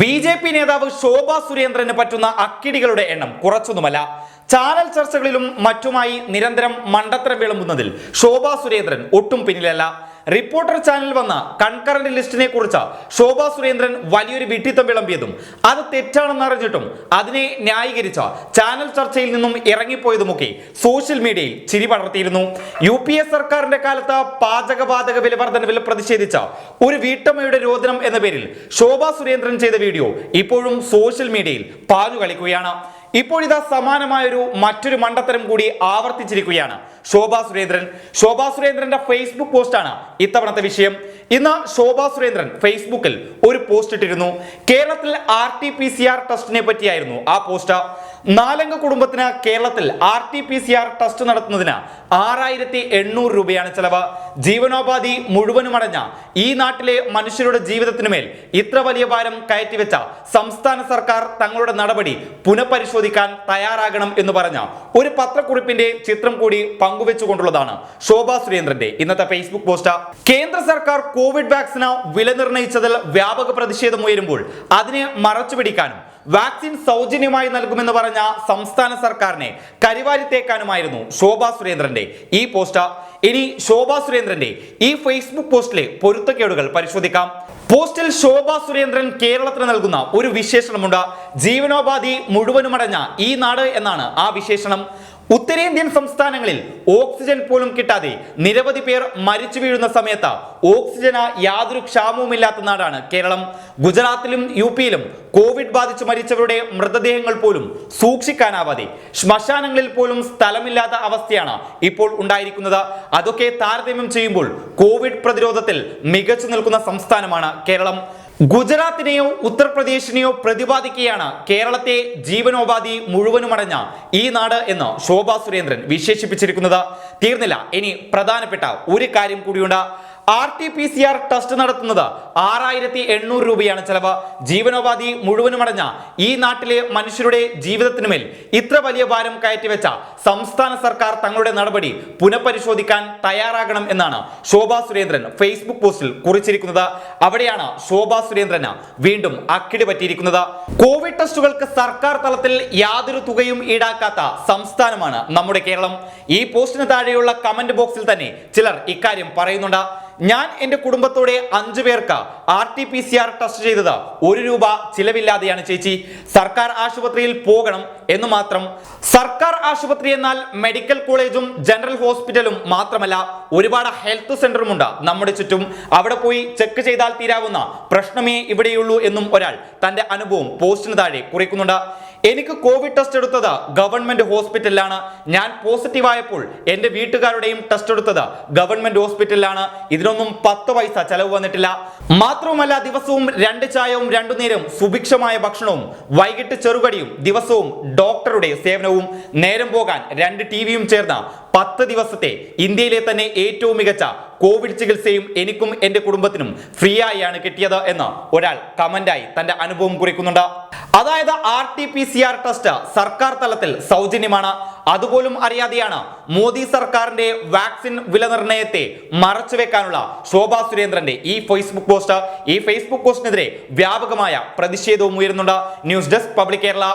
B J P നേതാവ് ശോഭ സുരേന്ദ്രന് പറ്റുന്ന അക്കിടികളുടെ എണ്ണം കുറച്ചൊന്നുമല്ല. ചാനൽ ചർച്ചകളിലും മറ്റുമായി നിരന്തരം മണ്ടത്തരം വിളമ്പുന്നതിൽ ശോഭ സുരേന്ദ്രൻ ഒട്ടും പിന്നിലല്ല. റിപ്പോർട്ടർ ചാനൽ വന്ന കൺകറന്റ് ലിസ്റ്റിനെ കുറിച്ച് ശോഭാ സുരേന്ദ്രൻ വലിയൊരു വിട്ടിത്തം വിളമ്പിയതും അത് തെറ്റാണെന്ന് അറിഞ്ഞിട്ടും അതിനെ ന്യായീകരിച്ച ചാനൽ ചർച്ചയിൽ നിന്നും ഇറങ്ങിപ്പോയതുമൊക്കെ സോഷ്യൽ മീഡിയയിൽ ചിരി പടർത്തിയിരുന്നു. യു പി എ സർക്കാരിന്റെ കാലത്ത് പാചകവാതക വില പ്രതിഷേധിച്ച ഒരു വീട്ടമ്മയുടെ രോദനം എന്ന പേരിൽ ശോഭാ സുരേന്ദ്രൻ ചെയ്ത വീഡിയോ ഇപ്പോഴും സോഷ്യൽ മീഡിയയിൽ പാഞ്ഞു കളിക്കുകയാണ് ഇപ്പോഴിതാ സമാനമായൊരു മറ്റൊരു മണ്ടത്തരം കൂടി ആവർത്തിച്ചിരിക്കുകയാണ്. ശോഭാ സുരേന്ദ്രൻ. ശോഭാ സുരേന്ദ്രന്റെ ഫേസ്ബുക്ക് പോസ്റ്റാണ് ഇത്തവണത്തെ വിഷയം. ഇന്ന് ശോഭാ സുരേന്ദ്രൻ ഫേസ്ബുക്കിൽ ഒരു പോസ്റ്റ് ഇട്ടിരുന്നു. കേരളത്തിൽ R T P C R ടെസ്റ്റിനെ പറ്റിയായിരുന്നു ആ പോസ്റ്റ് നാലംഗ കുടുംബത്തിന് കേരളത്തിൽ R T P C R test നടത്തുന്നതിന് ആറായിരത്തി എണ്ണൂറ് രൂപയാണ് ചെലവ്. ജീവനോപാധി മുഴുവനും അടഞ്ഞ ഈ നാട്ടിലെ മനുഷ്യരുടെ ജീവിതത്തിനുമേൽ ഇത്ര വലിയ ഭാരം കയറ്റിവെച്ച സംസ്ഥാന സർക്കാർ തങ്ങളുടെ നടപടി പുനഃപരിശോധിക്കാൻ തയ്യാറാകണം എന്ന് പറഞ്ഞ ഒരു പത്രക്കുറിപ്പിന്റെ ചിത്രം കൂടി പങ്കുവെച്ചുകൊണ്ടുള്ളതാണ് ശോഭാ സുരേന്ദ്രന്റെ ഇന്നത്തെ ഫേസ്ബുക്ക് പോസ്റ്റ്. കേന്ദ്ര സർക്കാർ കോവിഡ് വാക്സിന് വില നിർണയിച്ചതിൽ വ്യാപക പ്രതിഷേധം ഉയരുമ്പോൾ അതിനെ മറച്ചുപിടിക്കാനും വാക്സിൻ സൗജന്യമായി നൽകുമെന്ന് പറഞ്ഞ സംസ്ഥാന സർക്കാരിനെ കരിവാരിത്തേക്കാനുമായിരുന്നു ശോഭാ സുരേന്ദ്രന്റെ ഈ പോസ്റ്റ്. ഇനി ശോഭാ സുരേന്ദ്രന്റെ ഈ ഫേസ്ബുക്ക് പോസ്റ്റിലെ പൊരുത്തക്കേടുകൾ പരിശോധിക്കാം. പോസ്റ്റിൽ ശോഭാ സുരേന്ദ്രൻ കേരളത്തിന് നൽകുന്ന ഒരു വിശേഷണമുണ്ട്. ജീവനോപാധി മുഴുവനുമടഞ്ഞ ഈ നാട് എന്നാണ് ആ വിശേഷണം. ഉത്തരേന്ത്യൻ സംസ്ഥാനങ്ങളിൽ ഓക്സിജൻ പോലും കിട്ടാതെ നിരവധി പേർ മരിച്ചു വീഴുന്ന സമയത്ത് ഓക്സിജന് യാതൊരു ക്ഷാമവുമില്ലാത്ത നാടാണ് കേരളം. ഗുജറാത്തിലും യു പിയിലും കോവിഡ് ബാധിച്ച് മരിച്ചവരുടെ മൃതദേഹങ്ങൾ പോലും സൂക്ഷിക്കാനാവാതെ ശ്മശാനങ്ങളിൽ പോലും സ്ഥലമില്ലാത്ത അവസ്ഥയാണ് ഇപ്പോൾ ഉണ്ടായിരിക്കുന്നത്. അതൊക്കെ താരതമ്യം ചെയ്യുമ്പോൾ കോവിഡ് പ്രതിരോധത്തിൽ മികച്ചു നിൽക്കുന്ന സംസ്ഥാനമാണ് കേരളം. ഗുജറാത്തിനെയോ ഉത്തർപ്രദേശിനെയോ പ്രതിപാദിക്കുകയാണ് കേരളത്തെ ജീവനോപാധി മുഴുവനുമടഞ്ഞ ഈ നാട് എന്ന് ശോഭാ സുരേന്ദ്രൻ വിശേഷിപ്പിച്ചിരിക്കുന്നത്. തീർന്നില്ല. ഇനി പ്രധാനപ്പെട്ട ഒരു കാര്യം കൂടിയുണ്ട്. R T P C R test നടത്തുന്നത്. ആറായിരത്തി എണ്ണൂറ് രൂപയാണ് ചെലവ്. ജീവനോപാധി മുഴുവനും അടഞ്ഞ ഈ നാട്ടിലെ മനുഷ്യരുടെ ജീവിതത്തിനുമേൽ ഇത്ര വലിയ ഭാരം കയറ്റിവെച്ച സംസ്ഥാന സർക്കാർ തങ്ങളുടെ നടപടി പുനഃപരിശോധിക്കാൻ തയ്യാറാകണം എന്നാണ് ശോഭാ സുരേന്ദ്രൻ ഫേസ്ബുക്ക് പോസ്റ്റിൽ കുറിച്ചിരിക്കുന്നത്. അവിടെയാണ് ശോഭാ സുരേന്ദ്രന് വീണ്ടും അക്കിടി പറ്റിയിരിക്കുന്നത്. കോവിഡ് ടെസ്റ്റുകൾക്ക് സർക്കാർ തലത്തിൽ യാതൊരു തുകയും ഈടാക്കാത്ത സംസ്ഥാനമാണ് നമ്മുടെ കേരളം. ഈ പോസ്റ്റിന് താഴെയുള്ള കമന്റ് ബോക്സിൽ തന്നെ ചിലർ ഇക്കാര്യം പറയുന്നുണ്ട്. ഞാൻ എന്റെ കുടുംബത്തോടെ അഞ്ചു പേർക്ക് R T P C R test ചെയ്തത്. ഒരു രൂപ ചിലവില്ലാതെയാണ് ചേച്ചി. സർക്കാർ ആശുപത്രിയിൽ പോകണം എന്ന് മാത്രം. സർക്കാർ ആശുപത്രി എന്നാൽ മെഡിക്കൽ കോളേജും ജനറൽ ഹോസ്പിറ്റലും മാത്രമല്ല ഒരുപാട് ഹെൽത്ത് സെന്ററുമുണ്ട് നമ്മുടെ ചുറ്റും. അവിടെ പോയി ചെക്ക് ചെയ്താൽ തീരാവുന്ന പ്രശ്നമേ ഇവിടെയുള്ളൂ എന്നും ഒരാൾ തന്റെ അനുഭവം പോസ്റ്റിന് താഴെ കുറിക്കുന്നുണ്ട്. എനിക്ക് കോവിഡ് ടെസ്റ്റ് എടുത്തത് ഗവൺമെന്റ് ഹോസ്പിറ്റലിലാണ്. ഞാൻ പോസിറ്റീവ് ആയപ്പോൾ എന്റെ വീട്ടുകാരുടെയും ടെസ്റ്റ് എടുത്തത് ഗവൺമെന്റ് ഹോസ്പിറ്റലിലാണ്. ഇതിനൊന്നും പത്ത് പൈസ ചെലവ് വന്നിട്ടില്ല. മാത്രവുമല്ല ദിവസവും രണ്ട് ചായവും രണ്ടു നേരം സുഭിക്ഷമായ ഭക്ഷണവും വൈകിട്ട് ചെറുകടിയും ദിവസവും ഡോക്ടറുടെ സേവനവും നേരം പോകാൻ രണ്ട് ടി വിയും ചേർന്ന പത്ത് ദിവസത്തെ ഇന്ത്യയിലെ തന്നെ ഏറ്റവും മികച്ച കോവിഡ് ചികിത്സയും എനിക്കും എന്റെ കുടുംബത്തിനും ഫ്രീ ആയാണ് കിട്ടിയത് എന്ന് ഒരാൾ കമന്റായി തന്റെ അനുഭവം കുറിക്കുന്നുണ്ട്. അതായത് R T P C R test സർക്കാർ തലത്തിൽ സൗജന്യമാണ്. അതുപോലും അറിയാതെയാണ് മോദി സർക്കാരിന്റെ വാക്സിൻ വില മറച്ചു വെക്കാനുള്ള ശോഭാ സുരേന്ദ്രന്റെ ഈ ഫേസ്ബുക്ക് പോസ്റ്റ് ഈ ഫേസ്ബുക്ക് പോസ്റ്റിനെതിരെ വ്യാപകമായ പ്രതിഷേധവും ഉയരുന്നുണ്ട്. News desk public Kerala.